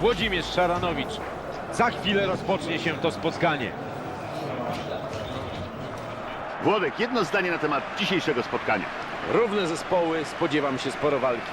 Włodzimierz Szaranowicz. Za chwilę rozpocznie się to spotkanie. Włodek, jedno zdanie na temat dzisiejszego spotkania. Równe zespoły, spodziewam się sporo walki.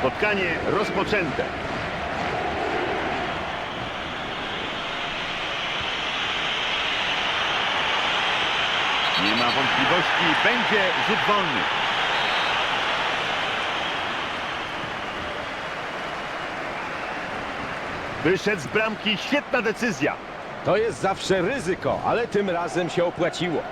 Spotkanie rozpoczęte. Nie ma wątpliwości, będzie rzut wolny. Wyszedł z bramki, świetna decyzja. To jest zawsze ryzyko, ale tym razem się opłaciło.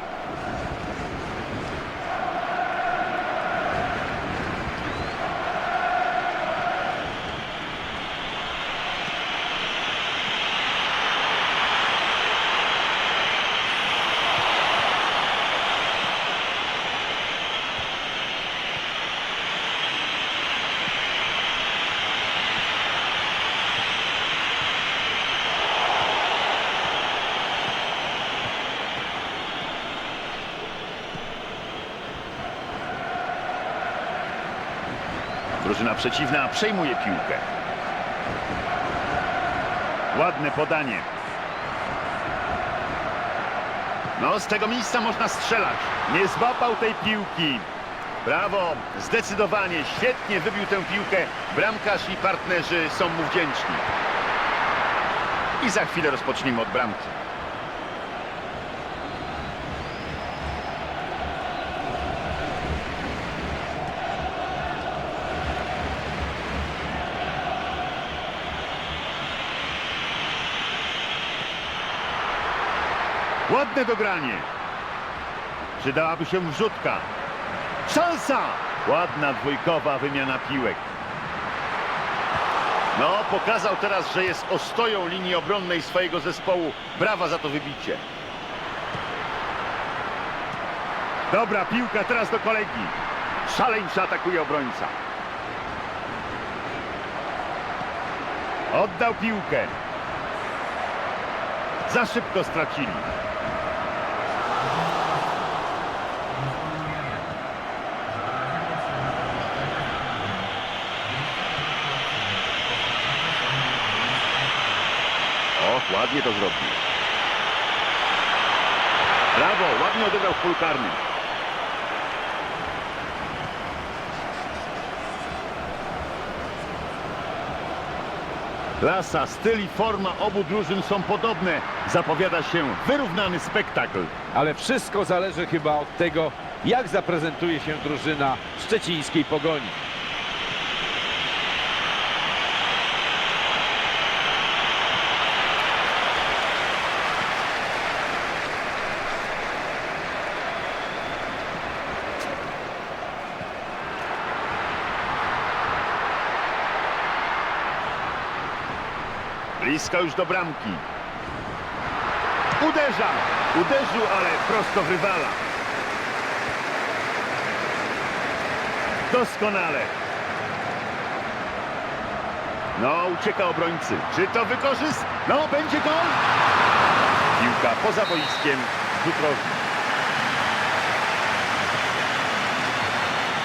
Drużyna przeciwna przejmuje piłkę. Ładne podanie. No, z tego miejsca można strzelać. Nie złapał tej piłki. Brawo, zdecydowanie, świetnie wybił tę piłkę. Bramkarz i partnerzy są mu wdzięczni. I za chwilę rozpoczniemy od bramki. Ładne dogranie. Przydałaby się wrzutka. Szansa! Ładna dwójkowa wymiana piłek. No, pokazał teraz, że jest ostoją linii obronnej swojego zespołu. Brawa za to wybicie. Dobra piłka teraz do kolegi. Szaleńczo atakuje obrońca. Oddał piłkę. Za szybko stracili. Och, ładnie to zrobił. Brawo, ładnie odegrał w pól karnym. Klasa, styl i forma obu drużyn są podobne. Zapowiada się wyrównany spektakl. Ale wszystko zależy chyba od tego, jak zaprezentuje się drużyna szczecińskiej pogoni. Blisko już do bramki. Uderza! Uderzył, ale prosto w rywala. Doskonale. No, ucieka obrońcy. Czy to wykorzysta? No, będzie gol! Piłka poza boiskiem. Rzut.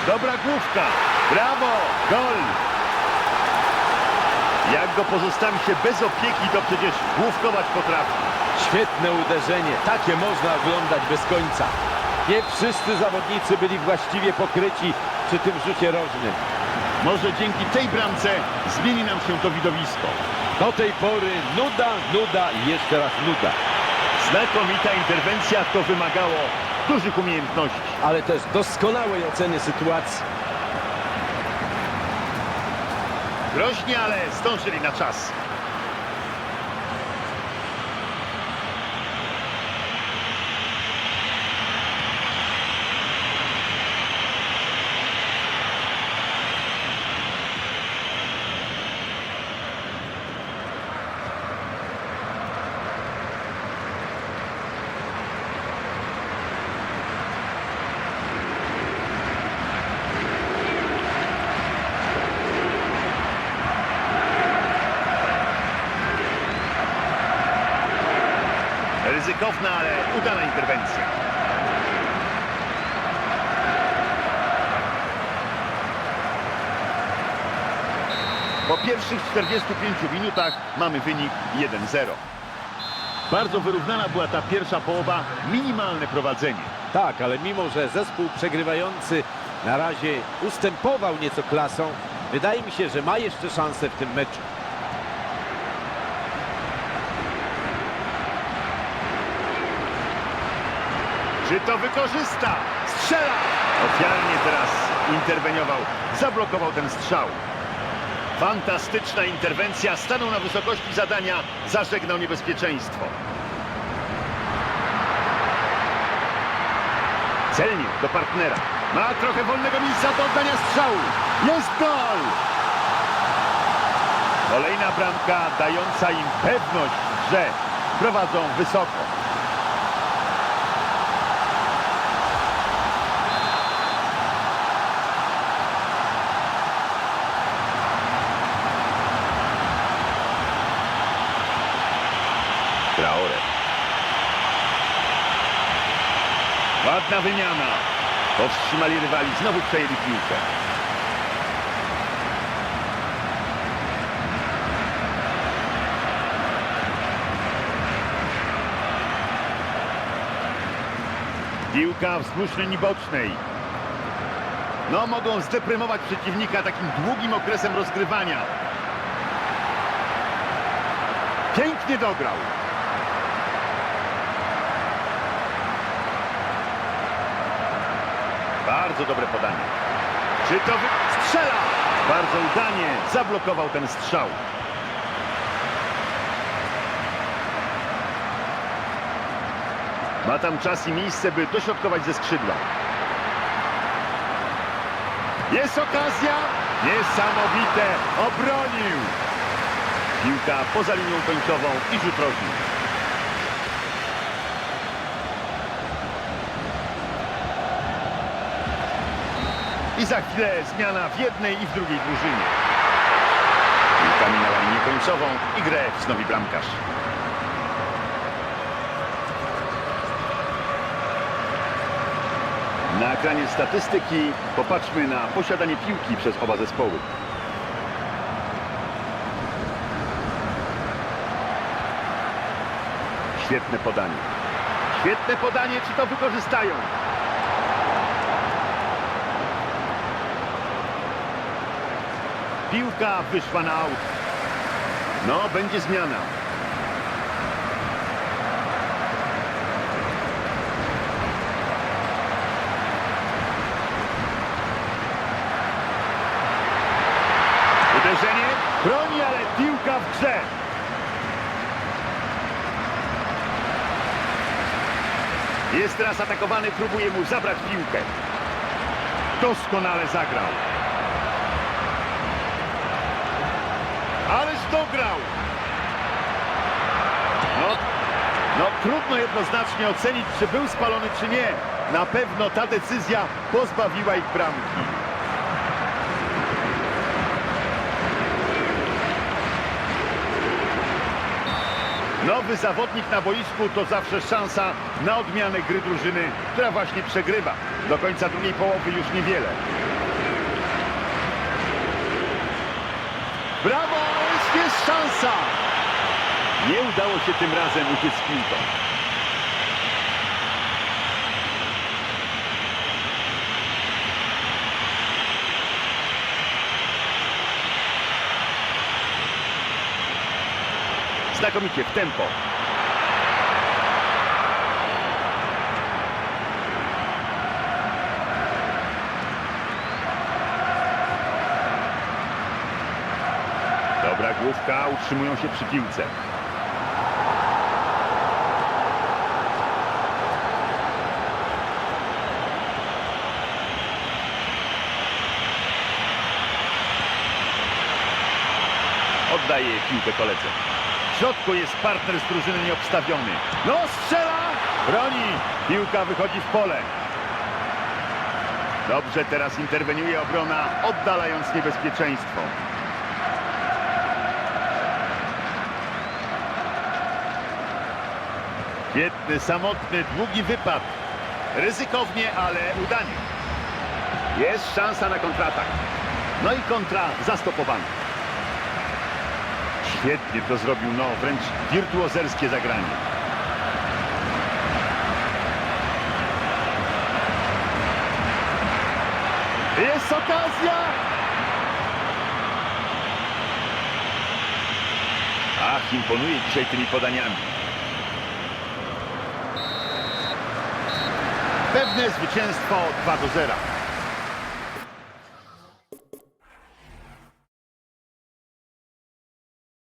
Dobra główka. Brawo! Gol! Jak go pozostawi się bez opieki, to przecież główkować potrafi. Świetne uderzenie. Takie można oglądać bez końca. Nie wszyscy zawodnicy byli właściwie pokryci przy tym rzucie rożnym. Może dzięki tej bramce zmieni nam się to widowisko. Do tej pory nuda, nuda i jeszcze raz nuda. Znakomita interwencja to wymagało dużych umiejętności. Ale też doskonałej oceny sytuacji. Groźnie, ale zdążyli na czas. Ryzykowna, ale udana interwencja. Po pierwszych 45 minutach mamy wynik 1-0. Bardzo wyrównana była ta pierwsza połowa, minimalne prowadzenie. Tak, ale mimo, że zespół przegrywający na razie ustępował nieco klasą, wydaje mi się, że ma jeszcze szansę w tym meczu. Czy to wykorzysta? Strzela! Ofiarnie teraz interweniował, zablokował ten strzał. Fantastyczna interwencja, stanął na wysokości zadania, zażegnał niebezpieczeństwo. Celnie do partnera. Ma trochę wolnego miejsca do oddania strzału. Jest gol! Kolejna bramka dająca im pewność, że prowadzą wysoko. Ładna wymiana. Powstrzymali rywali, znowu przejęli piłkę. Piłka wzdłuż linii bocznej. No, mogą zdeprymować przeciwnika takim długim okresem rozgrywania. Pięknie dograł. Bardzo dobre podanie. Czy to wy... strzela? Bardzo udanie zablokował ten strzał. Ma tam czas i miejsce, by dośrodkować ze skrzydła. Jest okazja. Niesamowite. Obronił. Piłka poza linią końcową i rzut rożny. I za chwilę zmiana w jednej i w drugiej drużynie. Piłka minęła linię końcową i grę wznowi bramkarz. Na ekranie statystyki popatrzmy na posiadanie piłki przez oba zespoły. Świetne podanie. Świetne podanie, czy to wykorzystają? Piłka wyszła na aut. No, będzie zmiana. Uderzenie. Broni, ale piłka w grze. Jest teraz atakowany, próbuje mu zabrać piłkę. Doskonale zagrał. Dograł. No, No trudno jednoznacznie ocenić, czy był spalony, czy nie. Na pewno ta decyzja pozbawiła ich bramki. Nowy zawodnik na boisku to zawsze szansa na odmianę gry drużyny, która właśnie przegrywa. Do końca drugiej połowy już niewiele. Brawo! Jest, szansa! Nie udało się tym razem uciec piłką. Znakomicie w tempo. Utrzymują się przy piłce. Oddaje piłkę koledze. W środku jest partner z drużyny nieobstawiony. No strzela! Broni! Piłka wychodzi w pole. Dobrze, teraz interweniuje obrona, oddalając niebezpieczeństwo. Świetny, samotny, długi wypad. Ryzykownie, ale udanie. Jest szansa na kontratak. No i kontra zastopowana. Świetnie to zrobił, no wręcz wirtuozerskie zagranie. Jest okazja! Ach, imponuje dzisiaj tymi podaniami. Pewne zwycięstwo 2 do 0.